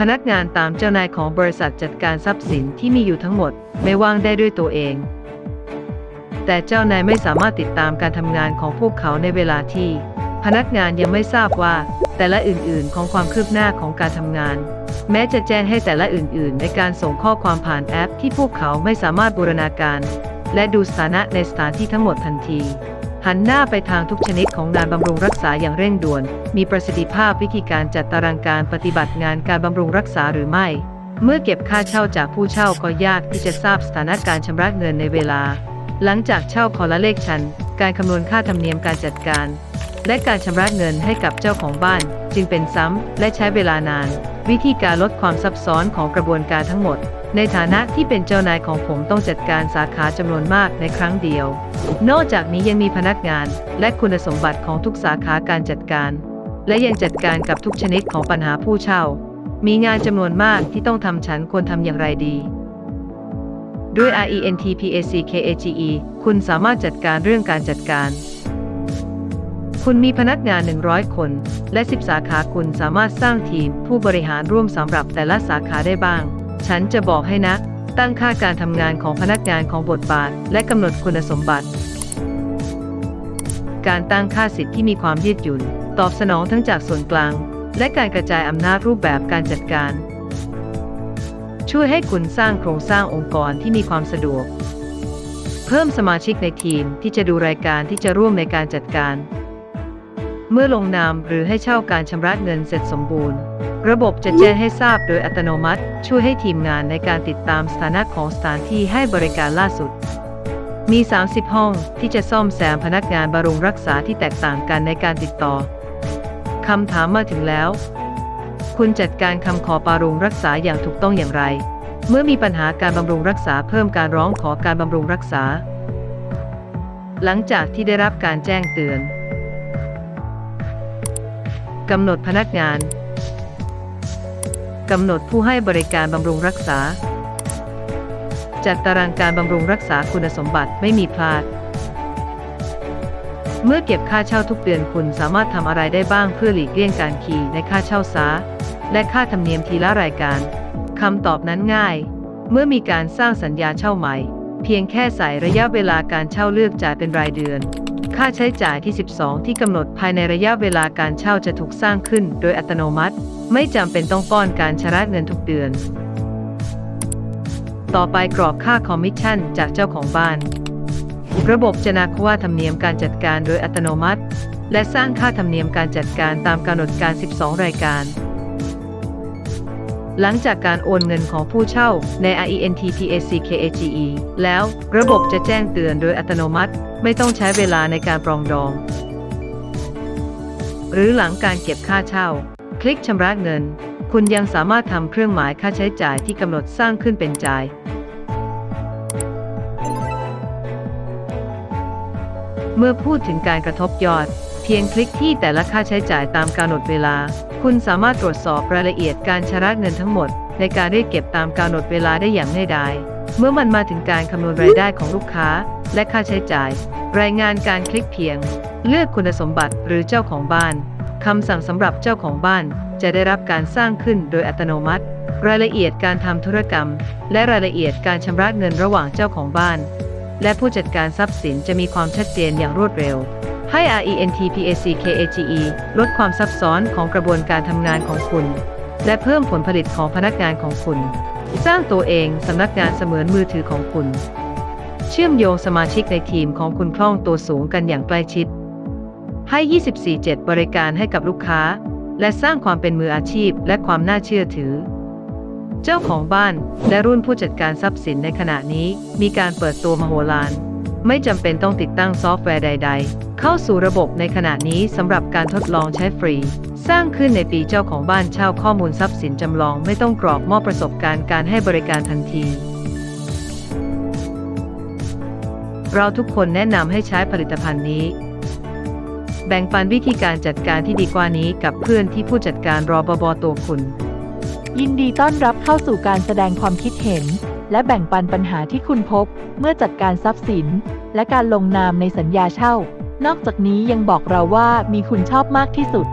พนักงานตามเจ้านายของบริษัทจัดการทรัพย์สินที่มีอยู่ทั้งหมดไม่ว่างได้ด้วยตัวเอง แต่เจ้านายไม่สามารถติดตามการทำงานของพวกเขาในเวลาที่ พนักงานยังไม่ทราบว่าแต่ละอื่นๆ ของความคืบหน้าของการทำงาน แม้จะแจ้งให้แต่ละอื่นๆ ในการส่งข้อความผ่านแอปที่พวกเขาไม่สามารถบูรณาการ และดูสถานะในสถานที่ทั้งหมดทันที หันหน้าไปทางทุกชนิดของงานบำรุงรักษาอย่างเร่งด่วน มีประสิทธิภาพวิธีการจัดตารางการปฏิบัติงานการบำรุงรักษาหรือไม่ เมื่อเก็บค่าเช่าจากผู้เช่าก็ยากที่จะทราบสถานะการชำระเงินในเวลา หลังจากเช่าคอละเลขชัน การคำนวณค่าธรรมเนียมการจัดการ และการชำระเงินให้กับเจ้าของบ้าน จึงเป็นซ้ำและใช้เวลานาน วิธีการลดความซับซ้อนของกระบวนการทั้งหมด ในฐานะที่เป็นเจ้านายของผมต้องจัดการสาขาจำนวนมากในครั้งเดียว นอกจากนี้ยังมีพนักงาน และคุณสมบัติของทุกสาขาการจัดการ และยังจัดการกับทุกชนิดของปัญหาผู้เช่า มีงานจำนวนมากที่ต้องทำฉันควรทำอย่างไรดีด้วย RENTPACKAGE คุณสามารถจัดการเรื่องการจัดการ คุณมีพนักงาน 100 คน และ 10 สาขาคุณสามารถสร้างทีมผู้บริหารร่วมสำหรับแต่ละสาขาได้บ้าง ฉันจะบอกให้นะ ตั้งค่าการทำงานของพนักงานของบทบาท และกำหนดคุณสมบัติ การตั้งค่าสิทธิ์ที่มีความยืดหยุ่น ตอบสนองทั้งจากส่วนกลาง และการกระจายอำนาจรูปแบบการจัดการ ช่วยให้คุณสร้างโครงสร้างองค์กรที่มีความสะดวก เพิ่มสมาชิกในทีมที่จะดูรายการที่จะร่วมในการจัดการ เมื่อลงนามหรือให้เช่าการชำระเงินเสร็จสมบูรณ์ ระบบจะแจ้งให้ทราบโดยอัตโนมัติ ช่วยให้ทีมงานในการติดตามสถานะของสถานที่ให้บริการล่าสุด มี 30 ห้องที่จะซ่อมแซมพนักงานบำรุงรักษาที่แตกต่างกันในการติดต่อคำถามมาถึงแล้ว คุณจัดการคำขอบำรุงรักษาอย่างถูกต้องอย่างไร เมื่อมีปัญหาการบำรุงรักษาเพิ่มการร้องขอการบำรุงรักษา หลังจากที่ได้รับการแจ้งเตือน กำหนดพนักงาน กำหนดผู้ให้บริการบำรุงรักษา จัดตารางการบำรุงรักษาคุณสมบัติไม่มีพลาด เมื่อเก็บค่าเช่าทุกเดือนคุณสามารถทำอะไรได้บ้างเพื่อหลีกเลี่ยงการขี่ในค่าเช่าซาและค่าธรรมเนียมทีละรายการคำตอบนั้นง่าย เมื่อมีการสร้างสัญญาเช่าใหม่ เพียงแค่ใส่ระยะเวลาการเช่าเลือกจ่ายเป็นรายเดือน ค่าใช้จ่ายที่ 12 ที่กำหนดภายในระยะเวลาการเช่าจะถูกสร้างขึ้นโดยอัตโนมัติ ไม่จำเป็นต้องป้อนการชำระเงินทุกเดือน ต่อไปกรอบค่าคอมมิชชั่นจากเจ้าของบ้าน ระบบจะนักว่าธรรมเนียมการจัดการโดยอัตโนมัติ และสร้างค่าธรรมเนียมการจัดการตามกำหนดการ 12 รายการ หลังจากการโอนเงินของผู้เช่าใน RENTPACKAGE แล้วระบบจะแจ้งเตือนโดยอัตโนมัติ ไม่ต้องใช้เวลาในการปรองดอง หรือหลังการเก็บค่าเช่า คลิกชำระเงิน คุณยังสามารถทำเครื่องหมายค่าใช้จ่ายที่กำหนดสร้างขึ้นเป็นจ่ายเมื่อพูดถึงการกระทบยอด เพียงคลิกที่แต่ละค่าใช้จ่ายตามกำหนดเวลา คุณสามารถตรวจสอบรายละเอียดการชำระเงินทั้งหมด ในการเรียกเก็บตามกำหนดเวลาได้อย่างง่ายดายเมื่อมันมาถึงการคำนวณรายได้ของลูกค้า และค่าใช้จ่าย รายงานการคลิกเพียง เลือกคุณสมบัติหรือเจ้าของบ้านคำสั่งสำหรับเจ้าของบ้านจะได้รับการสร้างขึ้นโดยอัตโนมัติ รายละเอียดการทำธุรกรรม และรายละเอียดการชำระเงินระหว่างเจ้าของบ้าน และผู้จัดการทรัพย์สินจะมีความชัดเจนอย่างรวดเร็ว ให้ RENTPACKAGE ลดความซับซ้อนของกระบวนการทำงานของคุณ และเพิ่มผลผลิตของพนักงานของคุณ สร้างตัวเองสำนักงานเสมือนมือถือของคุณ เชื่อมโยงสมาชิกในทีมของคุณคล่องตัวสูงกันอย่างใกล้ชิด ให้ 24/7 บริการให้กับลูกค้า และสร้างความเป็นมืออาชีพและความน่าเชื่อถือ เจ้าของบ้านและรุ่นผู้จัดการทรัพย์สินในขณะนี้มีการเปิดตัวมโหฬาร ไม่จำเป็นต้องติดตั้งซอฟต์แวร์ใด ๆ เข้าสู่ระบบในขณะนี้สำหรับการทดลองใช้ฟรี สร้างขึ้นในปีเจ้าของบ้านเช่าข้อมูลทรัพย์สินจำลองไม่ต้องกรอกมอบประสบการณ์การให้บริการทันที เราทุกคนแนะนำให้ใช้ผลิตภัณฑ์นี้ แบ่งปันวิธีการจัดการที่ดีกว่านี้กับเพื่อนที่ผู้จัดการรอบอบตัวคุณ ยินดีต้อนรับเข้าสู่การแสดงความคิดเห็น และแบ่งปันปัญหาที่คุณพบ เมื่อจัดการทรัพย์สิน และการลงนามในสัญญาเช่า นอกจากนี้ยังบอกเราว่ามีคุณชอบมากที่สุด